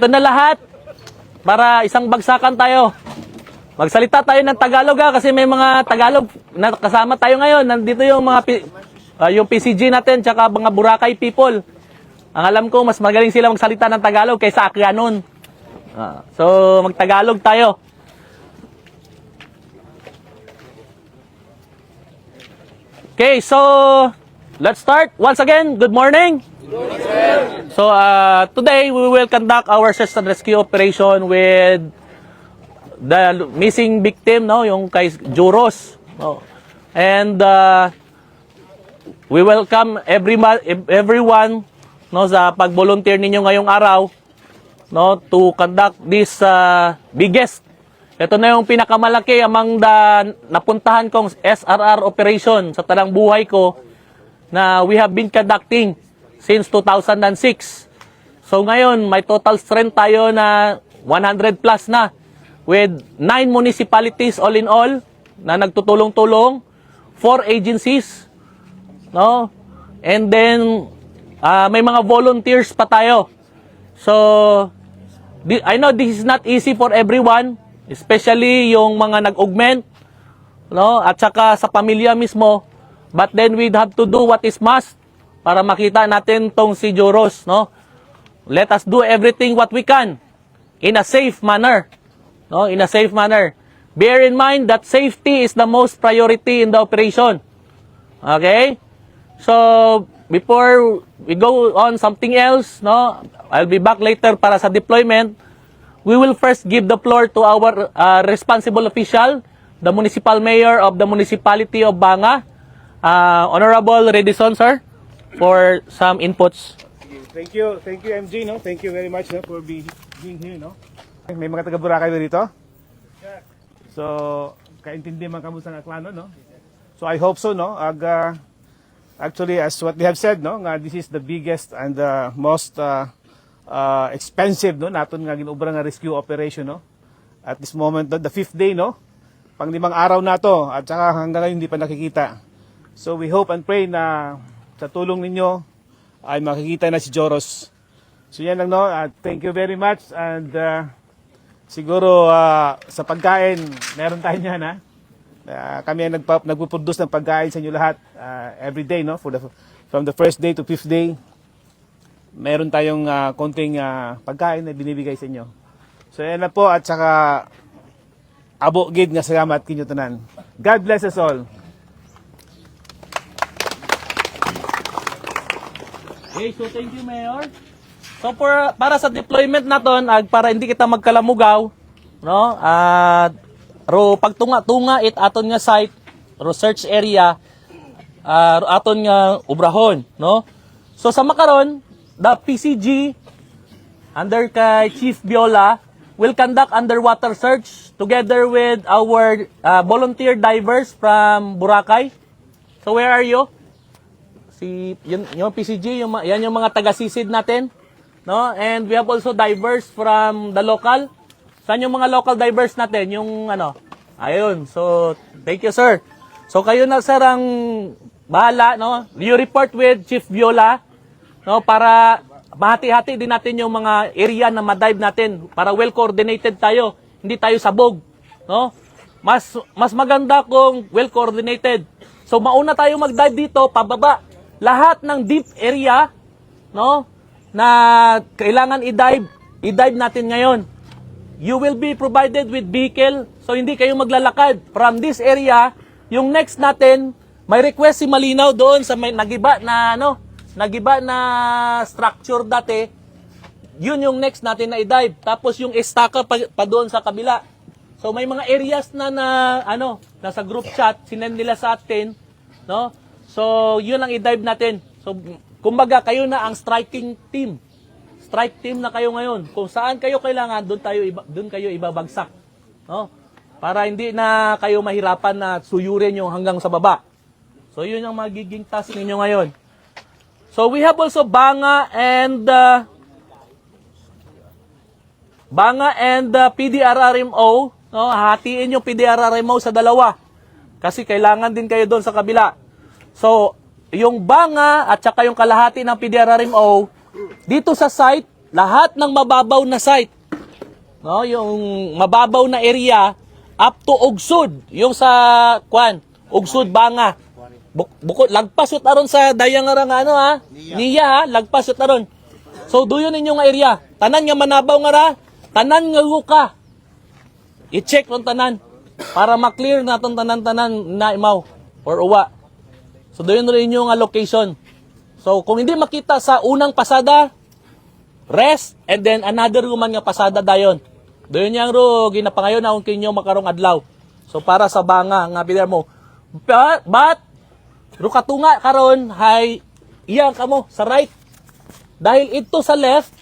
Ito na lahat para isang bagsakan tayo. Magsalita tayo ng Tagalog ha, kasi may mga Tagalog na kasama tayo ngayon. Nandito yung mga ah, yung PCG natin tsaka mga Boracay people. Ang alam ko mas magaling sila magsalita ng Tagalog kaysa Akyanon. Ah, so magtagalog tayo. Okay, so let's start. Once again, good morning. So uh, today we will conduct our search and rescue operation with the missing victim, no, yung kay Juros. No. And uh, we welcome every everyone no sa pag-volunteer ninyo ngayong araw no to conduct this uh, biggest ito na yung pinakamalaki among the napuntahan kong SRR operation sa tanang buhay ko na we have been conducting since 2006. So ngayon, may total strength tayo na 100 plus na with 9 municipalities all in all na nagtutulong-tulong, 4 agencies, no? And then ah, may mga volunteers pa tayo. So I know this is not easy for everyone, especially yung mga nag-augment, no? At saka sa pamilya mismo. But then we'd have to do what is must para makita natin tong si Joros, no? Let us do everything what we can in a safe manner. No, in a safe manner. Bear in mind that safety is the most priority in the operation. Okay? So, before we go on something else, no, I'll be back later para sa deployment. We will first give the floor to our uh, responsible official, the municipal mayor of the municipality of Banga, uh, Honorable Redison, sir, for some inputs. Thank you, thank you MG, no? Thank you very much no, for be, being here, no? May mga taga Boracay dito? So, kaintindi man kamo sa aklano, no? So I hope so, no? Ag, uh, actually, as what they have said, no? Nga this is the biggest and the most uh, uh, expensive, no? Naton nga ginubra nga rescue operation, no? At this moment, no? the fifth day, no? Pang limang araw na to, at saka hanggang ngayon hindi pa nakikita. So we hope and pray na sa tulong ninyo ay makikita na si Joros. So yan lang no. At thank you very much and uh, siguro uh, sa pagkain meron tayo niyan ha. Uh, kami ang nagpa- nagpo-produce ng pagkain sa inyo lahat uh, every day no for the from the first day to fifth day. Meron tayong uh, konting uh, pagkain na binibigay sa inyo. So yan na po at saka abo gid nga salamat kinyo tanan. God bless us all. Okay, so thank you, Mayor. So for, para sa deployment naton, ag para hindi kita magkalamugaw, no? At ro pagtunga-tunga it aton nga site, ro search area, ro aton nga ubrahon, no? So sa makaron, the PCG under kay Chief Biola will conduct underwater search together with our ah, volunteer divers from Boracay. So where are you? Si yun, yung PCG, yung, yan yung mga taga-sisid natin. No? And we have also divers from the local. Saan yung mga local divers natin? Yung ano? Ayun. So, thank you, sir. So, kayo na, sir, ang bahala, no? You report with Chief Viola, no? Para mahati-hati din natin yung mga area na ma-dive natin para well coordinated tayo. Hindi tayo sabog, no? Mas mas maganda kung well coordinated. So mauna tayo mag-dive dito pababa. Lahat ng deep area, no, na kailangan i-dive, i-dive natin ngayon. You will be provided with vehicle, so hindi kayo maglalakad from this area. Yung next natin, may request si Malinaw doon sa may nagiba na ano, nagiba na structure dati. Yun yung next natin na i-dive. Tapos yung estaka pa, pa doon sa kabila. So may mga areas na na ano, nasa group chat, sinend nila sa atin, no? So yun ang i-dive natin. So kumbaga kayo na ang striking team. Strike team na kayo ngayon. Kung saan kayo kailangan, doon tayo iba, doon kayo ibabagsak, no? Para hindi na kayo mahirapan na suyurin yung hanggang sa baba. So yun ang magiging task ninyo ngayon. So we have also Banga and uh, Banga and uh, PDRRMO, no, hatiin yung PDRRMO sa dalawa. Kasi kailangan din kayo doon sa kabila. So, yung Banga at saka yung kalahati ng PDRRMO, dito sa site, lahat ng mababaw na site, no, yung mababaw na area up to Ugsud, yung sa kwan, Ugsud Banga. Buk bukod lagpasot aron sa dayang nga ano ha. Niya ha, lagpasot aron. So duyon ninyo nga area. Tanan nga manabaw nga ra, tanan nga luka. I-check ron tanan para ma-clear naton tanan-tanan na imaw or uwa. So doon rin yung nga location. So kung hindi makita sa unang pasada, rest and then another woman nga pasada dayon. Doon yang ro ginapangayon na kung kinyo makarong adlaw. So para sa banga nga pider mo. But, but ro katunga karon hay iyang kamo sa right. Dahil ito sa left,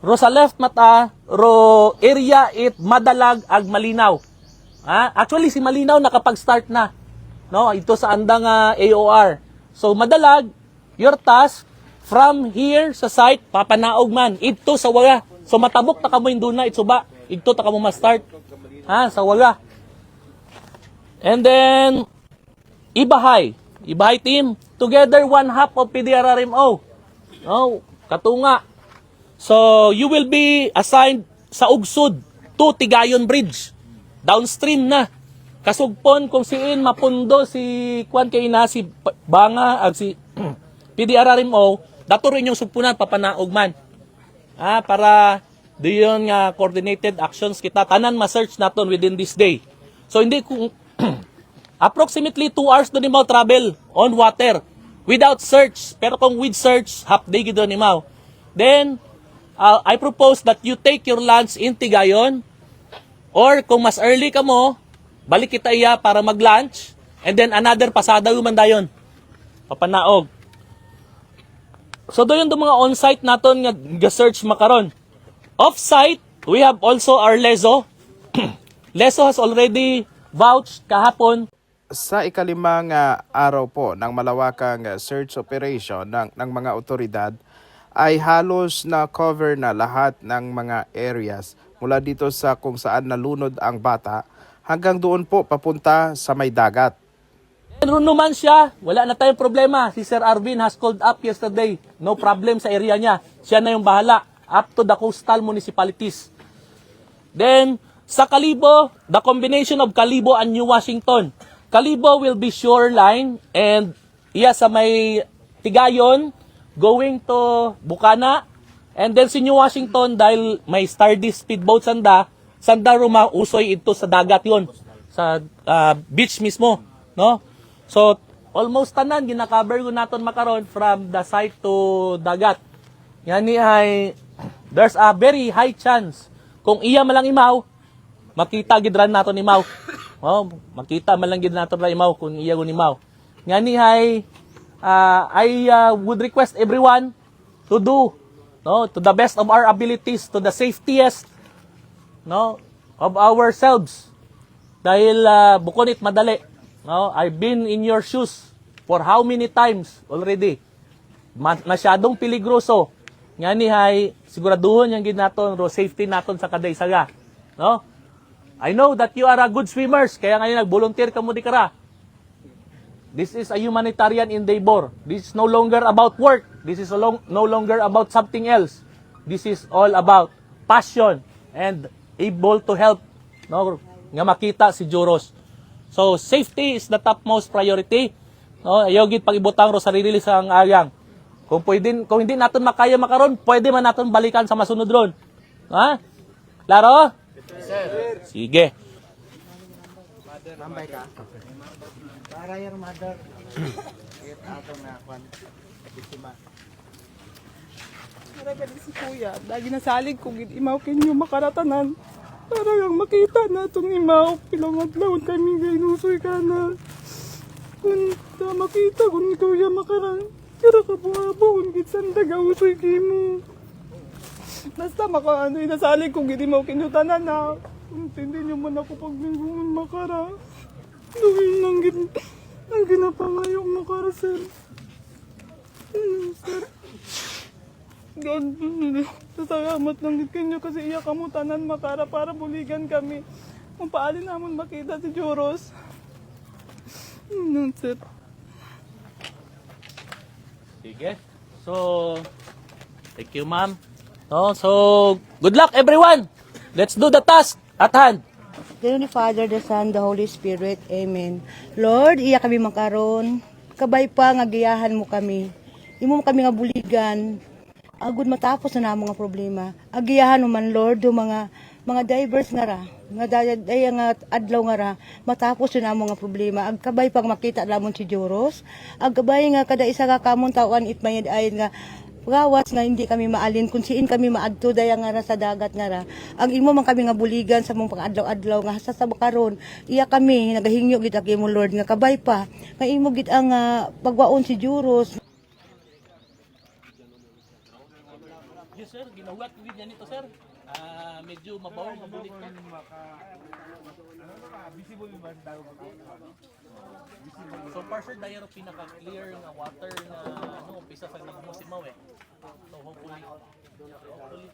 ro sa left mata, ro area it madalag ag malinaw. Ha? Actually si malinaw nakapag-start na. No, ito sa andang ah, AOR. So madalag your task from here sa site papanaog man ito sa waga. So matabok ta kamo induna itsuba. Ito ta kamo ma-start. Ha, sa waga. And then Ibahay. Ibahay team together one half of PDRRMO. No, katunga. So you will be assigned sa Ugsud to Tigayon Bridge. Downstream na. Kasugpon kung siin mapundo si Kwan kay na si Banga ag si PDRRMO dato rin yung sugpunan papanaog man. Ah, para diyon nga coordinated actions kita tanan ma-search naton within this day. So hindi kung approximately 2 hours doon imaw travel on water without search. Pero kung with search, half day gid doon imaw. Then, uh, I propose that you take your lunch in Tigayon or kung mas early ka mo, balik kita iya para mag-lunch and then another pasada human dayon. Papanaog. So doon yung mga on-site naton nga ga-search makaron. Off-site, we have also our LESO. LESO has already vouched kahapon sa ikalimang ah, araw po ng malawakang ah, search operation ng, ng mga otoridad ay halos na cover na lahat ng mga areas mula dito sa kung saan nalunod ang bata hanggang doon po papunta sa may dagat. Meron naman siya, wala na tayong problema. Si Sir Arvin has called up yesterday. No problem sa area niya. Siya na yung bahala. Up to the coastal municipalities. Then, sa Kalibo, the combination of Kalibo and New Washington. Kalibo will be shoreline and iya sa may Tigayon going to Bukana. And then si New Washington dahil may Stardust speedboat sanda, sanda ruma usoy ito sa dagat yon sa ah, beach mismo, no? So almost tanan gina-cover ko naton makaron from the site to dagat. Yan ni ay there's a very high chance kung iya malang imaw makita gid ran naton imaw. Oh, makita man lang gid naton ra imaw kung iya gun imaw. Nga ni ay ah, I ah, would request everyone to do no to the best of our abilities to the safetiest no of ourselves dahil uh, bukonit madali no I've been in your shoes for how many times already Ma- masyadong peligroso nga ni hay siguraduhon yang gid naton ro safety naton sa kadaysaga no I know that you are a good swimmers kaya ngayon nag-volunteer ka mo di kara This is a humanitarian endeavor. This is no longer about work. This is long, no longer about something else. This is all about passion and able to help no nga makita si Juros. So safety is the topmost priority. No, ayaw gid pagibutang ro sarili sa ang agang. Kung pwede, kung hindi natin makaya makaron, pwede man natin balikan sa masunod ron. Ha? Klaro? Sige. Para your mother. Get out of na kwan. Biktima. Para ka si kuya, dagi nasalig kung imaw kinyo makaratanan. Para yung makita na itong imaw, pilang adlaw kami gainusoy ka na. Kung ta makita kung kuya makarang, kira ka buhabon, gitsan daga usoy kimo. Basta maka ano, inasalig kung hindi mo kinutanan na. Intindi niyo man ako pag nanggungan makara. Gawin nang gin, nang ginapangayong makara, sir. Hmm, sir. God, sasalamat lang din kanyo kasi iya kamo tanan makara para buligan kami. Kung paali naman makita si Joros. Nang sir. Sige. So, thank you ma'am. No? So, good luck everyone. Let's do the task at hand. Dear ni Father, the Son, the Holy Spirit. Amen. Lord, iya kami makaron. Kabay pa nga giyahan mo kami. Imo mo kami nga buligan. Agud matapos na mga problema. Agiyahan man Lord do mga mga divers nga ra. Nga daya, nga adlaw nga ra. Matapos na mga problema. Ag kabay pang makita lamon si Joros. Ag kabay nga kada isa ka kamon tawan itmayad ayon nga gawas nga hindi kami maalin kung siin kami maadto daya nga ra sa dagat nga ra ang imo man kami nga buligan sa mong pang-adlaw-adlaw nga sa sabakaron iya kami nagahingyo gid aki mo Lord nga kabay pa nga imo gid ang ah, pagwaon si Juros Ginahuat ko ganyan ito sir. Ah, medyo mabaw, mabulik pa. So far sir, dahil pinaka-clear nga water na ano, umpisa sa nagmusimaw eh. So hopefully, hopefully,